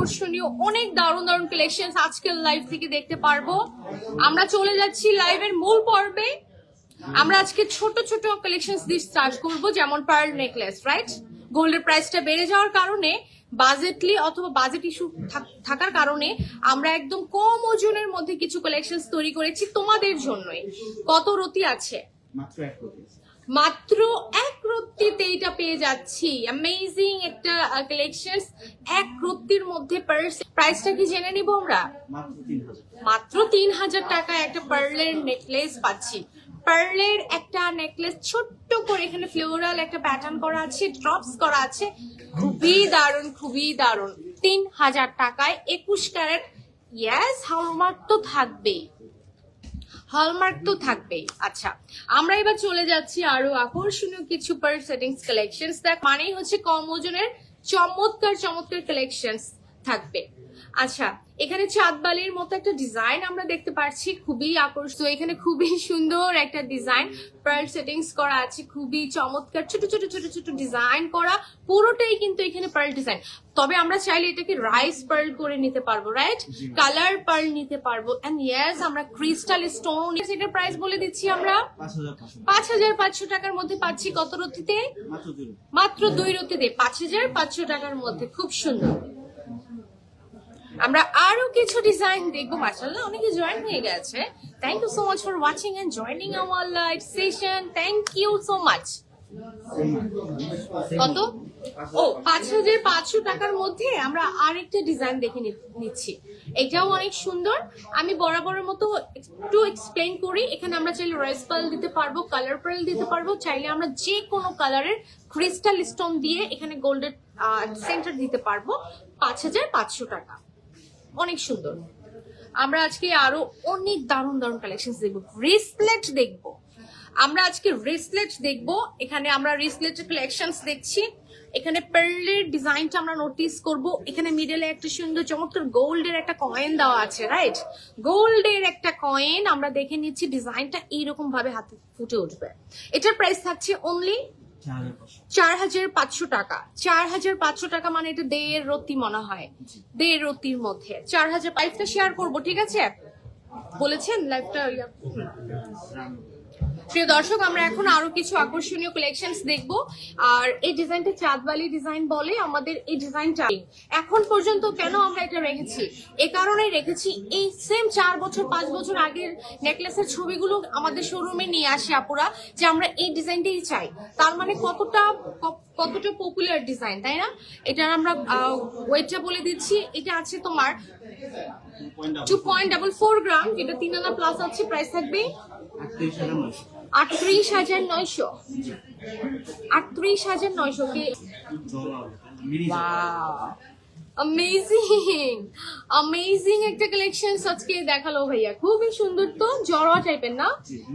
আকর্ষণীয়, অনেক দারুণ দারুণ কালেকশন আজকের লাইভ থেকে দেখতে পারব। আমরা চলে যাচ্ছি লাইভের মূল পর্বে। আমরা আজকে ছোট ছোট কালেকশন দিয়ে স্টার্ট করব, যেমন পার্ল নেকলেস রাইট গোল্ডের প্রাইসটা বেড়ে যাওয়ার কারণে বাজেটলি অথবা বাজেট ইস্যু থাকার কারণে আমরা একদম কম ওজনের মধ্যে কিছু কালেকশন তৈরি করেছি তোমাদের জন্যই। কত রতি আছে। মাত্র এক রত্তিতে এটা পেয়ে যাচ্ছি। অ্যামেজিং একটা কালেকশন এক রত্তির মধ্যে পার্স প্রাইসটা কি জেনে নিব আমরা? মাত্র তিন হাজার টাকায় একটা পার্লের নেকলেস পাচ্ছি। পার্লের একটা নেকলেস ছোট্ট করে এখানে ফ্লোরাল একটা প্যাটার্ন করা আছে ড্রপস করা আছে। খুবই দারুণ খুবই দারুণ। তিন হাজার টাকায় একুশ ক্যারেট ইয়াস হলমার্ক তো থাকবেই। হলমার্ক তো থাকবেই। আচ্ছা আমরা এবার চলে যাচ্ছি আরও আকর্ষণীয় কিছু পার সেটিংস কালেকশনস দেখ, মানেই হচ্ছে কম ওজনের চমৎকার চমৎকার কালেকশনস থাকবে। আচ্ছা এখানে চাঁদবালির মতো একটা ডিজাইন আমরা দেখতে পাচ্ছি খুবই আকর্ষণীয়। এখানে খুবই সুন্দর একটা ডিজাইন পার্ল সেটিংস করা আছে খুবই চমৎকার ছোট ছোট ছোট ছোট ডিজাইন করা পুরোটাই কিন্তু এখানে পার্ল ডিজাইন তবে আমরা চাইলে এটাকে রাইস পার্ল করে নিতে পারব রাইট কালার পার্ল নিতে পারব। এন্ড ইয়েস আমরা ক্রিস্টাল স্টোন এটার প্রাইস বলে দিচ্ছি আমরা। পাঁচ হাজার পাঁচশো। পাঁচ হাজার পাঁচশো টাকার মধ্যে পাচ্ছি কত রতিতে? মাত্র দুই রতিতে পাঁচ হাজার পাঁচশো টাকার মধ্যে খুব সুন্দর। আমরা আরও কিছু ডিজাইন দেখব। মাসাল্লাহ অনেকে জয়েন হয়ে গেছে। Thank you so much for watching and joining our live session thank you so much কত? ও, পাঁচ হাজার পাঁচশো টাকার মধ্যে আমরা আরেকটা ডিজাইন দেখে নিচ্ছি। এটাও অনেক সুন্দর। আমি বরাবরের মতো একটু এক্সপ্লেন করি। এখানে আমরা চাইলে রয়েস পার্ল দিতে পারব কালার পার্ল দিতে পারব। চাইলে আমরা যে কোনো কালারের ক্রিস্টাল স্টোন দিয়ে এখানে গোল্ডের সেন্টার দিতে পারব। পাঁচ হাজার পাঁচশো টাকা। অনেক সুন্দর। আমরা আজকে আরও অনেক দারুণ দারুণ কালেকশন দেখব। ব্রেসলেট দেখব। আমরা আজকে রিসলেট দেখব। এখানে আমরা রিসলেটের কালেকশনস দেখছি। এখানে পার্লের ডিজাইনটা আমরা নোটিস করব। এখানে মিডলে একটা সুন্দর চমৎকার গোল্ডের একটা কয়েন দেওয়া আছে রাইট গোল্ডের একটা কয়েন আমরা দেখে নিচ্ছি। ডিজাইনটা এইরকম ভাবে হাতে ফুটে উঠবে। এটার প্রাইস থাকছে অনলি চার হাজার পাঁচশো। টাকা। চার হাজার পাঁচশো টাকা মানে এটা দেড় রতি মনে হয়। দেড় রতির মধ্যে। চার হাজার লাইফটা শেয়ার করব ঠিক আছে? বলেছেন লাইফটা প্রিয় দর্শক আমরা এখন আরও কিছু আকর্ষণীয় কালেকশন দেখব। আর এই ডিজাইনটা চাঁদবালি ডিজাইন বলে আমাদের এই ডিজাইনটা এখন পর্যন্ত কেন আমরা এটা রেখেছি? এ কারণে রেখেছি এই সেম চার বছর পাঁচ বছর আগের নেকলেসের ছবিগুলো আমাদের শোরুমে নিয়ে আসি আপুরা যে আমরা এই ডিজাইনটাই চাই। তার মানে কতটা কতটা পপুলার ডিজাইন তাই না? এটার আমরা ওয়েটটা বলে দিচ্ছি। এটা আছে তোমার two point double four gram যেটা তিন আনা প্লাস আছে প্রাইস থাকবে আটত্রিশ হাজার নয়শো। আটত্রিশ হাজার নয়শো কে? অমেজিং অমেজিং একটা কালেকশন আজকে দেখাল ভাইয়া। খুবই সুন্দর তো জড়োয়া টাইপের না?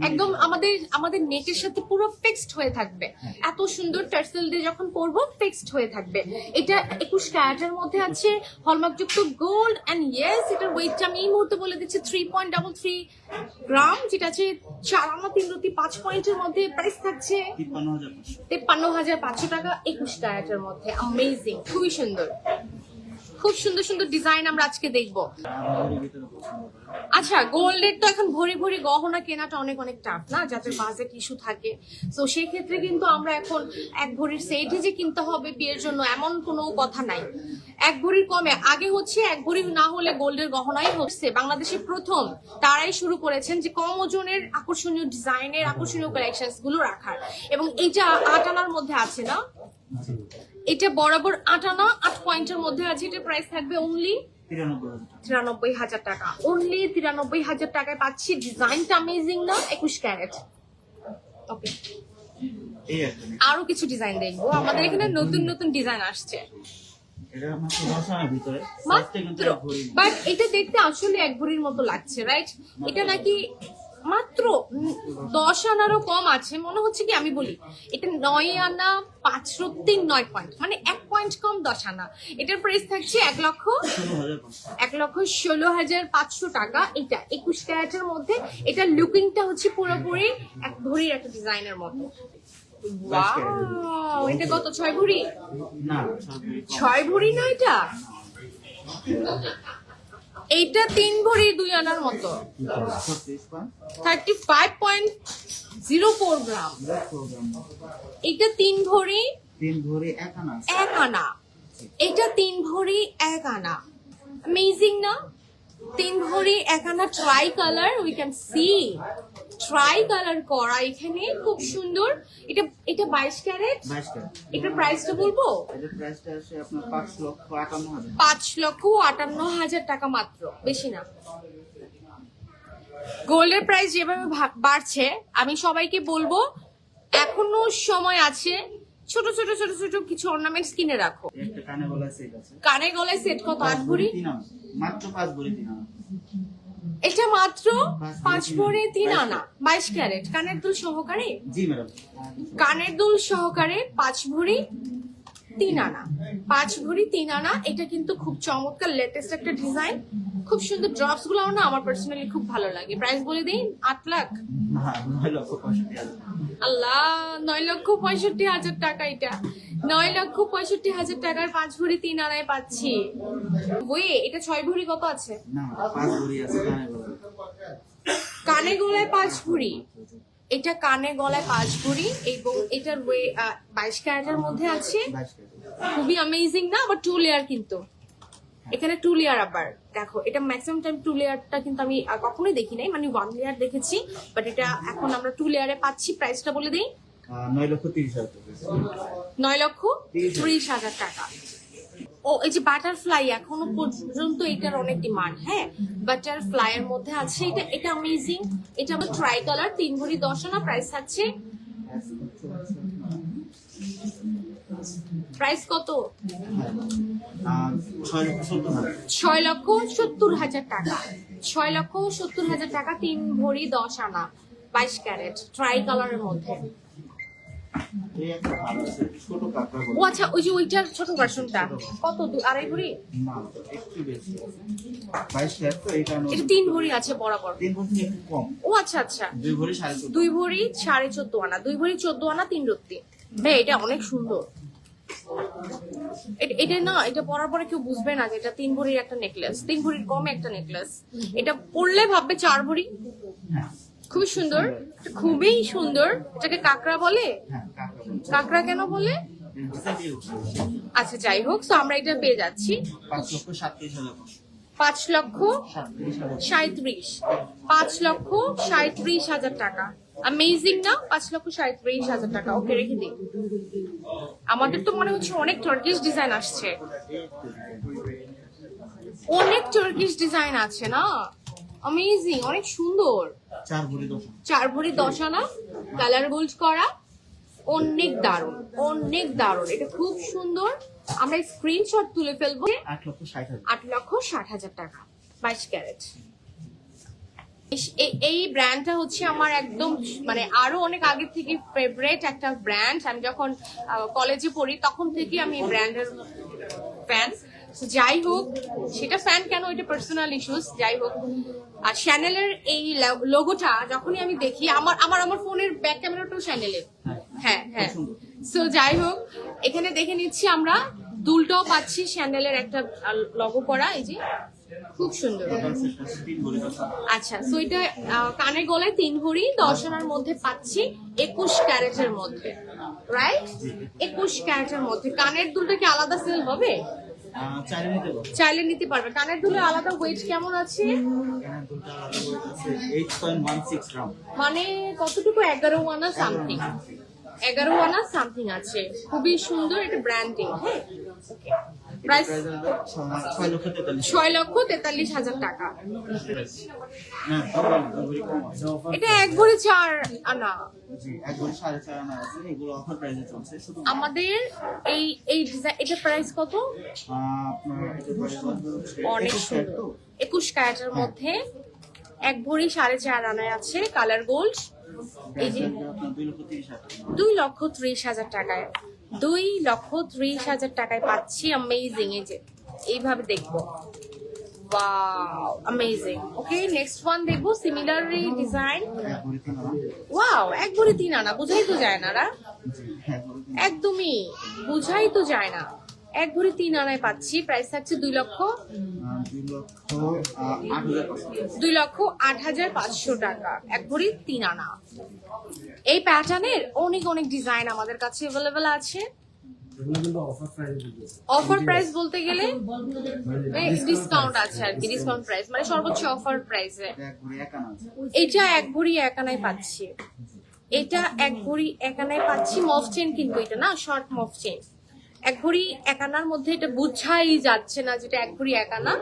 একদম আমাদের আমাদের নেকের সাথে পুরো ফিক্সড হয়ে থাকবে। এত সুন্দর টার্সেল দিয়ে যখন পরবো ফিক্সড হয়ে থাকবে। এটা একুশ ক্যারেটের মধ্যে আছে হলমার্কযুক্ত গোল্ড অ্যান্ড ইয়েস এটার ওয়েটটা আমি এই মুহূর্তে বলে দিচ্ছি three point double three gram যেটা আছে চার আনা তিন রুটি পাঁচ পয়েন্টের মধ্যে প্রাইস থাকছে তিপ্পান্ন হাজার পাঁচশো। তেপ্পান্ন হাজার পাঁচশো টাকা একুশ ক্যারেটের মধ্যে। অ্যামেজিং খুবই সুন্দর। খুব সুন্দর সুন্দর ডিজাইন আমরা আজকে দেখব। আচ্ছা গোল্ডের তো এখন ভরি ভরি গহনা কেনাটা অনেক অনেক টাফ না? যাতে বাজেট ইস্যু থাকে। তো সেই ক্ষেত্রে কিন্তু আমরা এখন এক ভরির সেটই যে কিনতে হবে বিয়ের জন্য এমন কোনো কথা নাই। এক ভরির কমে। আগে হচ্ছে এক ভরি না হলে গোল্ডের গহনাই হচ্ছে। বাংলাদেশে প্রথম তারাই শুরু করেছেন যে কম ওজনের আকর্ষণীয় ডিজাইনের আকর্ষণীয় কালেকশনগুলো রাখার। এবং এইটা আট মধ্যে আছে না? এটা বরাবর আট আনা আট পয়েন্টের মধ্যে আছে এটা প্রাইস থাকবে অনলি তিরানব্বই হাজার টাকা। অনলি তিরানব্বই হাজার টাকায় পাচ্ছি ডিজাইনটা অ্যামেজিং না একুশ ক্যারেট ওকে। আরও কিছু ডিজাইন দেখব। আমাদের এখানে নতুন নতুন ডিজাইন আসছে। বাট এটা দেখতে আসলে এক ভরির মতো লাগছে রাইট এটা নাকি মাত্র দশ আনারও কম আছে মনে হচ্ছে কি আমি বলি। এটা নয় আনা পাঁচ রত্তি নয় পয়েন্ট মানে এক পয়েন্ট কম দশ আনা। এটার প্রাইস থাকছে এক লক্ষ এক লক্ষ ষোলো হাজার পাঁচশো টাকা। এটা একুশ ক্যারেটের মধ্যে। এটা লুকিংটা হচ্ছে পুরোপুরি এক ভরির একটা ডিজাইনের মতো। এটা কত ছয় ভরি ছয় ভরি কম। ছয় ভরি না এটা? এইটা তিন ভরি দুই আনার মতো। Thirty five point zero four gram. এইটা তিন ভরি তিন ভরি এক আনা। এক আনা। এটা তিন ভরি এক আনা। অ্যামেজিং না? তিন ভরি এক আনা tricolour we can see tricolour করা এখানে খুব সুন্দর। এটা এটা বাইশ ক্যারেট। বাইশ টাকা এটার প্রাইসটা বলব? এটার প্রাইসটা আসে আপনার পাঁচ লক্ষ আটান্ন হাজার। পাঁচ লক্ষ আটান্ন হাজার টাকা মাত্র বেশি না। গোল্ডের প্রাইস যেভাবে বাড়ছে আমি সবাইকে বলব এখনও সময় আছে ছোট ছোট ছোট ছোট কিছু অর্নামেন্টস কিনে রাখো। কানে গলায় সেট আছে। কানে গলায় সেট কত? আট ভরি মাত্র পাঁচ ভরি এটা মাত্র পাঁচ ভরি তিন আনা। বাইশ ক্যারেট। কানের দুল সহকারে? জি ম্যাডাম। কানের দুল সহকারে পাঁচ ভরি তিন আনা। পাঁচ ভরি তিন আনা এটা কিন্তু খুব চমৎকার লেটেস্ট একটা ডিজাইন খুব সুন্দর ড্রপসগুলো না আমার পার্সোনালি খুব ভালো লাগে। প্রাইস বলে দিন আট লাখ? হাজার। আল্লাহ নয় লক্ষ পঁয়ষট্টি হাজার টাকা এটা। নয় লক্ষ পঁয়ষট্টি হাজার টাকার পাঁচ ভরি তিন আনায় পাচ্ছি। বইয়ে এটা ছয় ভরি কত আছে? কানে গলায়। পাঁচ ভরি। এটা কানে গলায় পাঁচ ভরি এবং এটার ওয়ে বাইশ ক্যারেটের মধ্যে আছে। খুবই অ্যামেজিং না? আবার টু লেয়ার কিন্তু। এখানে টু লেয়ার আবার। দেখো এটা ম্যাক্সিমাম টাইম টু লেয়ারটা কিন্তু আমি কখনোই দেখি নাই। মানে ওয়ান লেয়ার দেখেছি বাট এটা এখন আমরা টু লেয়ারে পাচ্ছি। প্রাইসটা বলে দিই। নয় লক্ষ তিরিশ হাজার টাকা। নয় লক্ষ ত্রিশ হাজার টাকা। ও এই যে বাটারফ্লাই এখনও পর্যন্ত এটার অনেক ডিমান্ড হ্যাঁ? বাটারফ্লাই এর মধ্যে আছে এটা এটা অ্যামেজিং এটা আমার ট্রাই কালার তিন ভরি দশ আনা প্রাইস থাকছে প্রাইস কত? ছয় লক্ষ সত্তর হাজার। টাকা। ছয় লক্ষ সত্তর হাজার টাকা তিন ভরি দশ আনা বাইশ ক্যারেট ট্রাই কালারের মধ্যে এই একটা ভালো আছে ছোট কাঁকড়া ও আচ্ছা ওই যে ওইটার ছোট ভার্সনটা কত আড়াই ভরি? না একটু বেশি। এটা তিন ভরি আছে বরাবর। তিন ভরি একটু কম। ও আচ্ছা আচ্ছা। দুই ভরি সাড়ে চোদ্দ। দুই ভরি সাড়ে চোদ্দ আনা। দুই ভরি চোদ্দ আনা তিন রত্তি। ভাই এটা অনেক সুন্দর। এটা না এটা পরার পরে কেউ বুঝবে না যে এটা তিন ভরির একটা নেকলেস তিন ভরির কমে একটা নেকলেস এটা পরলে ভাববে চার ভরি? হ্যাঁ। খুবই সুন্দর। খুবই সুন্দর। এটাকে কাকড়া বলে? হ্যাঁ কাঁকড়া কেন বলে। আচ্ছা যাই হোক। তো আমরা এটা পেয়ে যাচ্ছি। পাঁচ লক্ষ সাঁত্রিশ পাঁচ লক্ষ সাঁত্রিশ হাজার টাকা। অ্যামেজিং না? পাঁচ লক্ষ সাঁত্রিশ হাজার টাকা। ওকে রেখে দিই। আমাদের তো মনে হচ্ছে অনেক টার্কিশ ডিজাইন আসছে। অনেক টার্কিশ ডিজাইন আছে না? অ্যামেজিং অনেক সুন্দর। চার ভরি দশ চার ভরি দশ আনা কালার গোল্ড করা অনেক দারুণ অনেক দারুণ। এটা খুব সুন্দর। আমরা স্ক্রিনশট তুলে ফেলব। আট লক্ষ ষাট আট লক্ষ ষাট হাজার টাকা বাইশ ক্যারেট। এই- এই ব্র্যান্ডটা হচ্ছে আমার একদম মানে আরও অনেক আগে থেকে ফেভারেট একটা ব্র্যান্ড আমি যখন কলেজে পড়ি তখন থেকে আমি এই ব্র্যান্ডের ফ্যান যাই হোক সেটা ফ্যান কেন? এটা পার্সোনাল ইস্যুস যাই হোক আর শ্যানেলের এই লোগোটা যখনই আমি দেখি আমার আমার আমার ফোনের ব্যাক ক্যামেরাটাও শ্যানেলের হ্যাঁ। হ্যাঁ সো যাই হোক এখানে দেখে নিচ্ছি আমরা দুলটাও পাচ্ছি শ্যানেলের একটা লগো করা এই যে। খুব সুন্দর। আচ্ছা সো এটা কানের গলায় তিন ভরি দশ আনার মধ্যে পাচ্ছি একুশ ক্যারেটের মধ্যে রাইট একুশ ক্যারেটের মধ্যে। কানের দুলটা কি আলাদা সেল হবে? চাইলে নিতে পারবে। কানের দুলের আলাদা ওয়েট কেমন আছে? মানে কতটুকু? এগারো আনা সামথিং এগারো আনা সামথিং আছে। খুবই সুন্দর এটা ব্র্যান্ডিং হ্যাঁ? প্রাইস ছয় লক্ষ তেতাল্লিশ ছয় লক্ষ তেতাল্লিশ হাজার টাকা। আছে এটা এক ভরি চার আনা। জি এক ভরি সাড়ে চার আনা আছে এগুলো অফার প্রাইসে চলছে। শুধু আমাদের এই এই ডিজাইন এটা প্রাইস কত? অনেক সুন্দর একুশ ক্যারেটের মধ্যে এক ভরি সাড়ে চার আনায় আছে কালার গোল্ড এই যে। দুই লক্ষ ত্রিশ হাজার টাকায়। দুই লক্ষ ত্রিশ হাজার টাকায় পাচ্ছি অ্যামেজিং এই যে। এইভাবে দেখব। ওকে নেক্সট ওয়ান ডিজাইন এক ভরি তিন আনা, বুঝাই তো যায় একদমই, বুঝাই তো যায় না। এক ভরি তিন আনায় পাচ্ছি প্রাইস থাকছে দুই লক্ষ। দুই লক্ষ আট হাজার পাঁচশো টাকা, এক ভরি তিন আনা। এই প্যাটার্নের অনেক অনেক ডিজাইন আমাদের কাছে অ্যাভেলেবেল আছে। অফার প্রাইস বলতে গেলে ডিসকাউন্ট আছে আর কি ডিসকাউন্ট প্রাইস মানে সর্বোচ্চ অফার প্রাইসে এটা এক ভরি একানায় পাচ্ছি। এটা এক ভরি একানায় পাচ্ছি মফ চেন কিন্তু এটা না শর্ট মফ চেন এক ভরি এক আনার মধ্যে এটা বুঝাই যাচ্ছে না যেটা এক ভরি এক আনা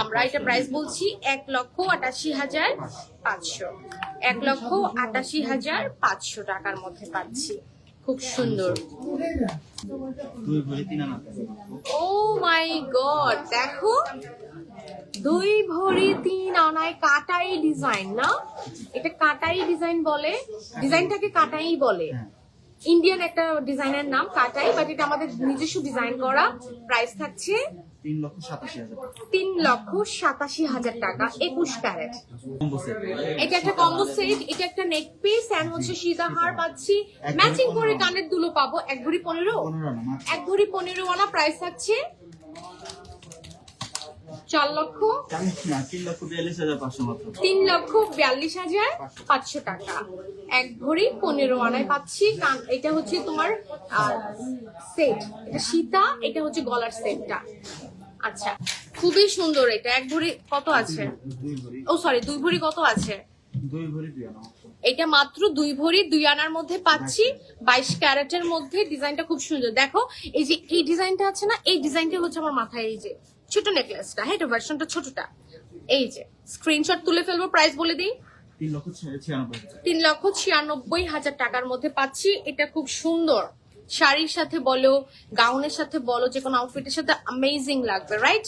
আমরা এটা প্রাইস বলছি এক লক্ষ আটাশি হাজার পাঁচশো। এক লক্ষ আটাশি হাজার পাঁচশো টাকার মধ্যে পাচ্ছি। খুব সুন্দর। ও মাই গড, দেখো। দুই ভরি তিন আনায় কাটাই ডিজাইন, না? এটা কাটাই ডিজাইন বলে? ডিজাইনটাকে কাটাই বলে। ইন্ডিয়ান একটা ডিজাইনের নাম কাটাই বাট এটা আমাদের নিজস্ব ডিজাইন করা প্রাইস থাকছে তিন লক্ষ সাতাশি হাজার টাকা। একুশ ক্যারেট। এটা একটা কম্বো সেট এটা একটা নেক পিস অ্যান্ড হচ্ছে সীতাহার পাচ্ছি। ম্যাচিং করে কানের দুলো পাবো এক ভরি পনেরো। এক ভরি পনেরো আনা প্রাইস থাকছে চার লক্ষ তিন লক্ষ বিয়াল্লিশ হাজার পাঁচশো মাত্র। তিন লক্ষ বিয়াল্লিশ হাজার পাঁচশো টাকা। এক ভরি পনেরো আনায় পাচ্ছি। এটা হচ্ছে তোমার সেট এটা সীতা এটা হচ্ছে গলার সেটটা আচ্ছা খুবই সুন্দর এটা। এক ভরি কত আছে? ও সরি দুই ভরি কত আছে? দুই ভরি দুই আনা এটা মাত্র দুই ভরি দুই আনার মধ্যে পাচ্ছি। বাইশ ক্যারেটের মধ্যে ডিজাইনটা খুব সুন্দর। দেখো এই যে এই ডিজাইনটা আছে না এই ডিজাইনটা হচ্ছে আমার মাথায় এই যে ছোট নেকলেসটা হ্যাঁ এটা ভার্সনটা ছোটটা। এই যে স্ক্রিনশট তুলে ফেলব প্রাইস বলে দিই। তিন লক্ষ ছিয়ানব্বই হাজার। টাকার মধ্যে পাচ্ছি। এটা খুব সুন্দর। শাড়ির সাথে বলো গাউনের সাথে বলো যে কোনো আউটফিটের সাথে অ্যামেজিং লাগবে রাইট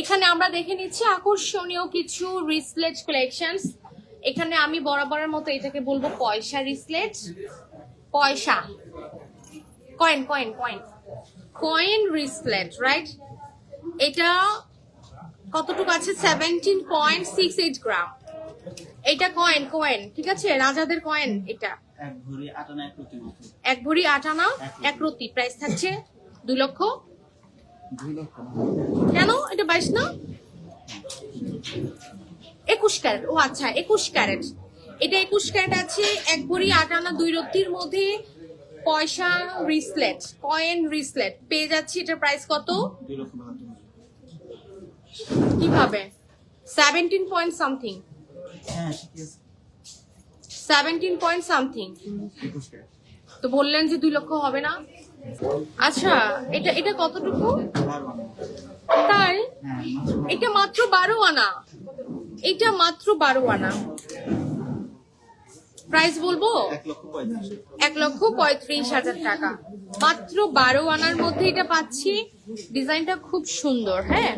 এখানে আমরা দেখে নিচ্ছি আকর্ষণীয় কিছু রিসলেট কালেকশনস এখানে আমি বরাবরের মতো এটাকে বলব পয়সা রিসলেট পয়সা। Coin coin coin coin wristlet right এটা কতটুকু আছে? Seventeen point six eight gram এটা কয়েন কয়েন ঠিক আছে? রাজাদের কয়েন এটা। এক ভরি আট আনা এক রতি প্রাইস থাকছে দুই লক্ষ। কেন? এটা বাইশ না? একুশ ক্যারেট। ও আচ্ছা একুশ ক্যারেট। এটা একুশ ক্যারেট আছে এক ভরি আট আনা দুই রতির মধ্যে পয়সা রিসলেট কয়েন রিসলেট। পেয়ে যাচ্ছি এটার প্রাইস কত দুই লক্ষ বাহাত্তর হাজার কীভাবে? সেভেন্টিন পয়েন্ট সামথিং হ্যাঁ সেভেন্টিন পয়েন্ট সামথিং তো বললেন যে দুই লক্ষ হবে না? আচ্ছা এটা এটা কতটুকু? তাই? হ্যাঁ এটা মাত্র বারো আনা। এটা মাত্র বারো আনা। প্রাইস বলব? এক লক্ষ পঁয়ত্রিশ হাজার টাকা। মাত্র বারো আনার মধ্যে এটা পাচ্ছি। ডিজাইনটা খুব সুন্দর হ্যাঁ?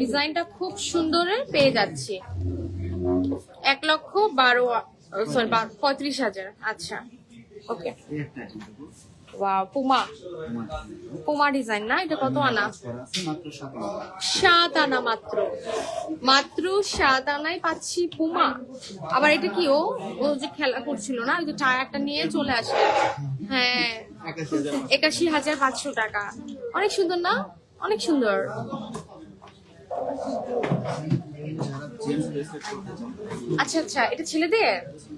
ডিজাইনটা খুব সুন্দর পেয়ে যাচ্ছি। এক লক্ষ বারো সরি পঁয়ত্রিশ হাজার। আচ্ছা okay. Wow Puma Puma design না? এটা কত আনা? সাত আনা মাত্র। মাত্র সাত আনায় পাচ্ছি পুমা আবার এটা কি ও? ও যে খেলা করছিল না? ওই যে টায়ারটা নিয়ে চলে আসে। হ্যাঁ। একাশি হাজার পাঁচশো টাকা। অনেক সুন্দর না? অনেক সুন্দর যারা জেন্টস ব্রেসলেট করতে চান আচ্ছা আচ্ছা এটা ছেলেদের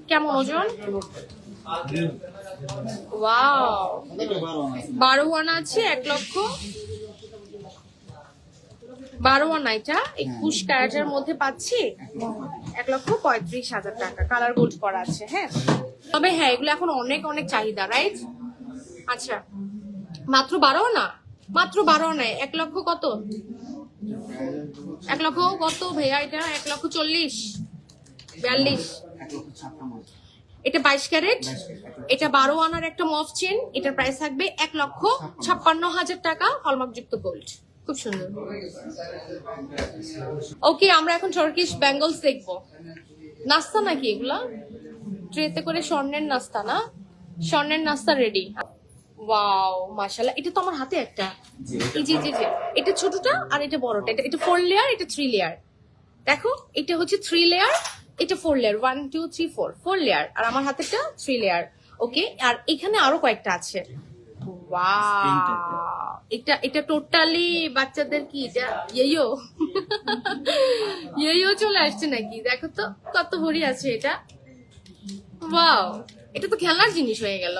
কেমন ওজন? ওয়াও বারো আনা আছে এক লক্ষ। বারো আনা এটা? একুশ ক্যারেটের মধ্যে পাচ্ছি? এক লক্ষ পঁয়ত্রিশ হাজার টাকা কালার গোল্ড করা আছে হ্যাঁ। তবে হ্যাঁ এগুলো এখন অনেক অনেক চাহিদা রাইট আচ্ছা মাত্র বারো না? মাত্র বারো আনায় এক লক্ষ কত? এক লক্ষ কত ভাইয়া এটা? এক লক্ষ চল্লিশ। বিয়াল্লিশ। এটা বাইশ ক্যারেট। এটা বারো আনার একটা মফ চেন। এটার প্রাইস থাকবে এক লক্ষ ছাপ্পান্ন হাজার টাকা হলমার্ক যুক্ত গোল্ড খুব সুন্দর। ওকে, আমরা এখন টার্কিশ ব্যাঙ্গলস দেখব। নাস্তা নাকি এগুলা? ট্রেতে করে স্বর্ণের নাস্তা না? স্বর্ণের নাস্তা রেডি ওয়াও মাশাল্লাহ এটা তো আমার হাতে একটা। জি যে যে এটা ছোটটা আর এটা বড়টা। এটা এটা ফোর লেয়ার এটা থ্রি লেয়ার দেখো এটা হচ্ছে থ্রি লেয়ার এটা four layer one two three four four layer আর আমার হাতেরটা থ্রি লেয়ার ওকে আর এখানে আরও কয়েকটা আছে। এটা এটা টোটালি বাচ্চাদের কি? এটা ইয়েও ইয়েও চলে আসছে নাকি? দেখো তো কত ভরি আছে এটা। ওয়াও এটা তো খেলনার জিনিস হয়ে গেল।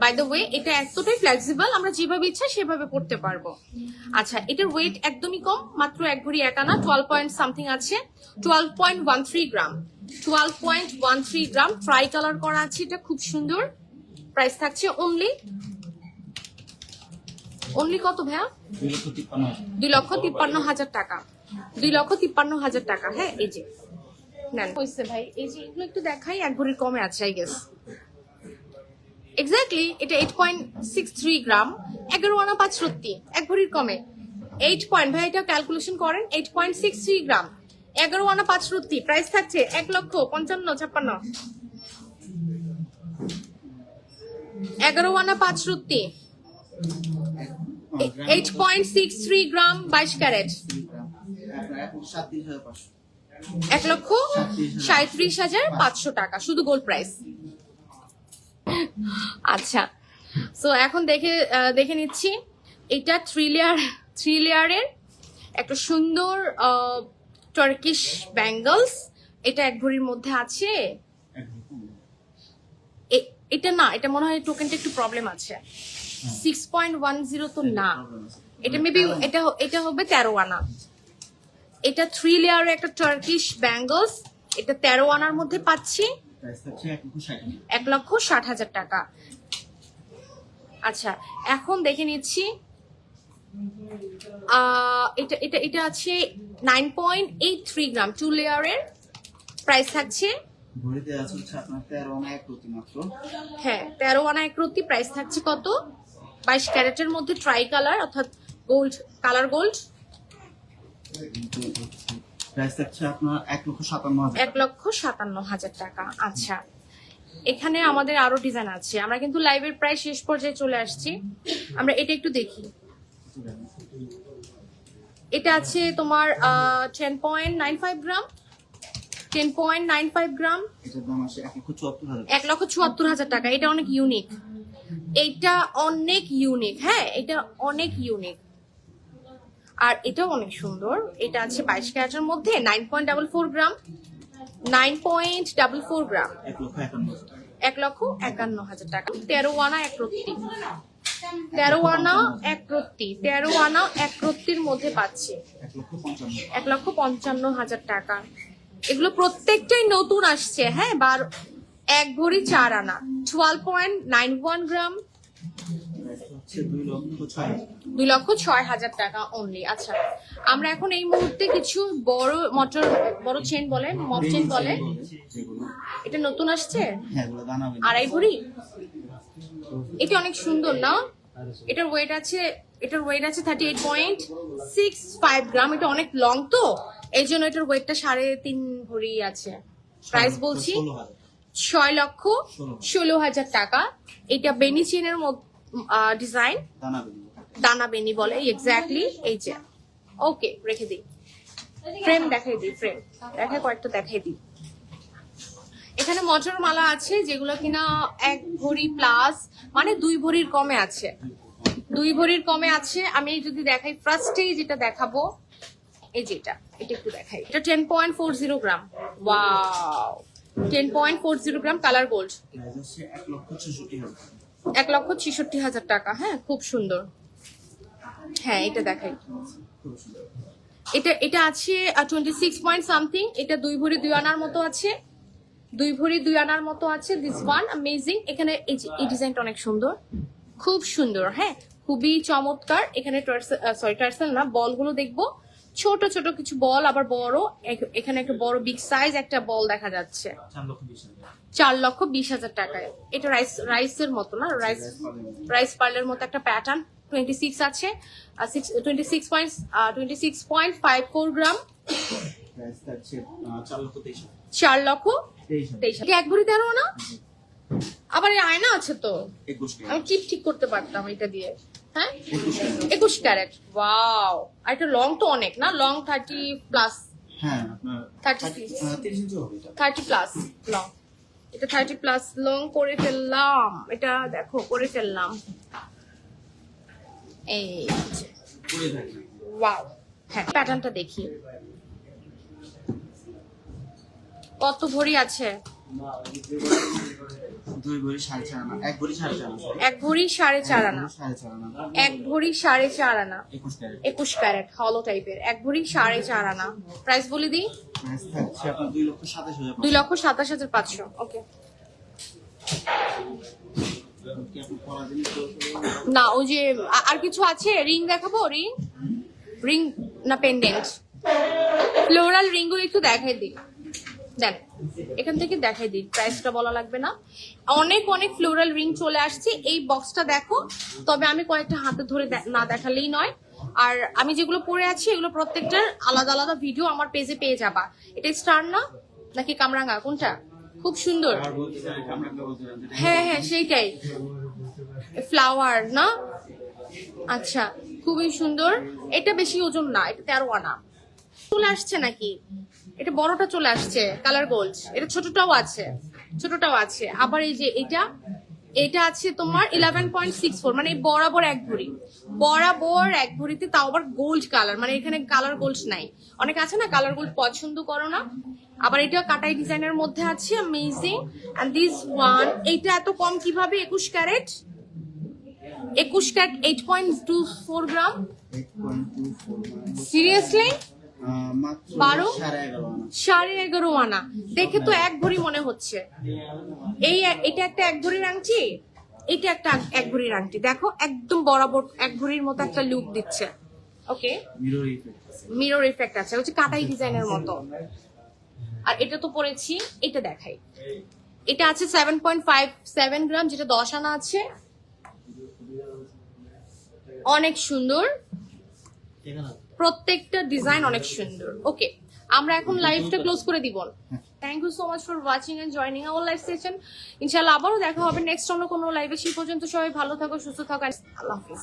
বাই দ্য ওয়ে এটা এতটাই ফ্লেক্সিবল আমরা যেভাবে ইচ্ছা সেভাবে পড়তে পারব। আচ্ছা এটার ওয়েট একদমই কম, মাত্র এক ভরি এক আনা টুয়েলভ পয়েন্ট সামথিং আছে twelve point one three gram twelve point one three gram tricolour করা আছে, এটা খুব সুন্দর। প্রাইস থাকছে অনলি অনলি কত ভাইয়া? দুই লক্ষ তিপ্পান্ন হাজার। টাকা। দুই লক্ষ তিপ্পান্ন হাজার টাকা হ্যাঁ এই যে। নেন। হয়েছে ভাই, এই যে এগুলো একটু দেখাই, এক ভরির কমে আছে আই গেস এক্স্যাক্টলি এটা eight point six three gram এগারো আনা পাঁচ সত্যি এক ভরির কমে। এইট পয়েন্ট ভাই, এটা ক্যালকুলেশন করেন eight point six three gram এগারো আনা পাঁচ সত্যি প্রাইস থাকছে এক লক্ষ পঞ্চান্ন, ছাপ্পান্ন। এগারো আনা পাঁচ সত্যি eight point six three gram বাইশ ক্যারেট। এক লক্ষ সাঁত্রিশ হাজার পাঁচশো টাকা, শুধু গোল্ড প্রাইস আচ্ছা। সো এখন দেখে দেখে নিচ্ছি। এটা থ্রি লেয়ার থ্রি লেয়ারের একটা সুন্দর টার্কিশ ব্যাঙ্গলস এটা এক ভরির মধ্যে আছে। এটা না, এটা মনে হয় টোকেনটা একটু প্রবলেম আছে। সিক্স পয়েন্ট ওয়ান জিরো তো না। এটা মেবি এটা এটা হবে তেরো আনা। এটা থ্রি লেয়ারের একটা টার্কিশ ব্যাঙ্গলস এটা তেরো আনার মধ্যে পাচ্ছি। এক লক্ষ ষাট হাজার। টাকা। আচ্ছা এখন দেখে নিচ্ছি এটা এটা এটা আছে nine point eight three gram two লেয়ারের প্রাইস থাকছে। ভরিতে আছে হচ্ছে আপনার তেরো আনা এক প্রতি মাত্র। হ্যাঁ তেরো আনা এক রত্তি প্রাইস থাকছে কত? বাইশ ক্যারেটের মধ্যে ট্রাই কালার অর্থাৎ গোল্ড কালার গোল্ড প্রাইস থাকছে আপনার এক লক্ষ সাতান্ন হাজার এক লক্ষ সাতান্ন হাজার টাকা। আচ্ছা। এখানে আমাদের আরও ডিজাইন আছে। আমরা কিন্তু লাইভের প্রায় শেষ পর্যায়ে চলে আসছি। আমরা এটা একটু দেখি। এটা আছে তোমার ten point nine five gram ten point nine five gram এক লক্ষ চুয়াত্তর হাজার টাকা। এটা অনেক ইউনিক এইটা অনেক ইউনিক হ্যাঁ এটা অনেক ইউনিক আর এটাও অনেক সুন্দর। এটা আছে বাইশ ক্যারেটের মধ্যে nine point double four gram nine point double four gram. এক লক্ষ একান্ন হাজার টাকা। তেরো আনা এক রত্তি। তেরো আনা এক রত্তি। তেরো আনা এক রত্তির মধ্যে পাচ্ছি। এক লক্ষ পঞ্চান্ন। হাজার টাকা। এগুলো প্রত্যেকটাই নতুন আসছে হ্যাঁ? বার এক ভরি চার আনা। Twelve point nine one gram দুই লক্ষ ছয় হাজার দুই লক্ষ ছয় হাজার টাকা অনলি আচ্ছা আমরা এখন এই মুহূর্তে কিছু বড় মোটর বড় চেন বলে মপ চেন বলে এটা নতুন আসছে? হ্যাঁ আড়াই ভরি? এটা অনেক সুন্দর না? এটার ওয়েট আছে এটার ওয়েট আছে thirty eight point six five gram এটা অনেক লং তো? এই জন্য এটার ওয়েটটা সাড়ে তিন ভরি আছে। প্রাইস বলছি ছয় লক্ষ ষোলো। হাজার। টাকা। এটা বেনি চেনের ডিজাইন দানা বেনি বলে এক্স্যাক্টলি এই যে। ওকে রেখে দিই। ফ্রেম দেখাই দিই ফ্রেম দেখাই কয়েকটা দেখাই দিই। এখানে মটর মালা আছে যেগুলো কিনা এক ভরি প্লাস মানে দুই ভরির কমে আছে। দুই ভরির কমে আছে আমি যদি দেখাই ফার্স্টেই যেটা দেখাবো এই যেটা এটা একটু দেখাই। এটা ten point four zero gram wow ten point four zero gram colour gold এক লক্ষ ছেষট্টি হাজার টাকা হ্যাঁ? খুব সুন্দর। হ্যাঁ এটা দেখাই। এটা এটা আছে টোয়েন্টি সিক্স পয়েন্ট সামথিং এটা দুই ভরি দুই আনার মতো আছে। দুই ভরি দুই আনার মতো আছে দিস ওয়ান অ্যামেজিং এখানে এই ডিজাইনটা অনেক সুন্দর। খুব সুন্দর হ্যাঁ? খুবই চমৎকার। এখানে সরি টার্সেল না, বলগুলো দেখব। ছোট ছোট কিছু বল, আবার বড় এখানে একটা বড় বিগ সাইজ একটা বল দেখা যাচ্ছে। চার লক্ষ বিশ হাজার টাকায়। এটা রাইস রাইসের মতো না? রাইস রাইস পার্লের মতো। একটা প্যাটার্ন টোয়েন্টি সিক্স আছে twenty six point twenty six point five four gram চার লক্ষ তেইশ। এক ভরি তেরো না? আবার আয়না আছে তো? আমি চিপ ঠিক করতে পারতাম এটা দিয়ে? হ্যাঁ? একুশ ক্যারেট। ওয়াও! আর এটা লং তো অনেক না? লং থার্টি প্লাস হ্যাঁ আপনার 36 আহ, তিরিশ ইঞ্চি হবে এটা। থার্টি প্লাস লং এটা থার্টি প্লাস লং করে ফেললাম। এটা দেখো করে ফেললাম। এই ওয়াও হ্যাঁ প্যাটার্নটা দেখি। কত ভরি আছে? দুই ভরি সাড়ে চার আনা। এক ভরি সাড়ে চার আনা। এক ভরি সাড়ে চার আনা। সাড়ে চার আনা। এক ভরি সাড়ে চার আনা। একুশ ক্যারেট। একুশ ক্যারেট হলো টাইপের এক ভরি সাড়ে চার আনা। প্রাইস বলে দিই? দুই লক্ষ সাতাশ হাজার পাঁচশো। ওকে না ওই যে আর কিছু আছে? রিং দেখাবো? রিং রিং না পেন্ডেন্ট ফ্লোরাল রিংগুলো একটু দেখাই দিই। দেন এখান থেকে দেখাই দিই প্রাইসটা বলা লাগবে না। অনেক অনেক ফ্লোরাল রিং চলে আসছে এই বক্সটা দেখো। তবে আমি কয়েকটা হাতে ধরে না দেখালেই নয়। আর আমি যেগুলো পরে আছি এগুলো প্রত্যেকটার আলাদা আলাদা ভিডিও আমার পেজে পেয়ে যাবা। এটা স্টার না? নাকি কামরাঙ্গা? কোনটা? খুব সুন্দর। হ্যাঁ হ্যাঁ সেইটাই। ফ্লাওয়ার না? আচ্ছা খুবই সুন্দর। এটা বেশি ওজন না এটা তেরো আনা। চলে আসছে নাকি? এটা বড়টা চলে আসছে কালার গোল্ড এটা ছোটটাও আছে ছোটটাও আছে। আবার এই যে এটা এটা আছে তোমার ইলেভেন পয়েন্ট সিক্স ফোর মানে বরাবর এক ভরি। বরাবর এক ভরিতে তাও আবার গোল্ড কালার মানে এখানে কালার গোল্ড নাই। অনেক আছে না কালার গোল্ড পছন্দ করো না। আবার এটা কাটাই ডিজাইনের মধ্যে আছে অ্যামেজিং এন্ড দিস ওয়ান এইটা এত কম কীভাবে? একুশ ক্যারেট? একুশ carat eight point two four gram seriously বারো? সাড়ে এগারো আনা। দেখে তো এক ভরি মনে হচ্ছে। এই এটা একটা এক ভরির আংটি? এটা একটা এক ভরির আংটি। দেখো একদম বরাবর এক ভরির মতো একটা লুক দিচ্ছে। Okay mirror effect mirror effect আছে। হচ্ছে কাটাই ডিজাইনের মতো। আর এটা তো পরেছি। এটা দেখাই। এটা আছে seven point five seven gram যেটা দশ আনা আছে। অনেক সুন্দর। প্রত্যেকটা ডিজাইন অনেক সুন্দর। ওকে আমরা এখন লাইভটা ক্লোজ করে দিব। Thank you so much for watching and joining our live session ইনশাআল্লাহ আবারও দেখা হবে নেক্সট অন্য কোনো লাইভে সেই পর্যন্ত সবাই ভালো থাকো সুস্থ থাকো আল্লাহ হাফিজ।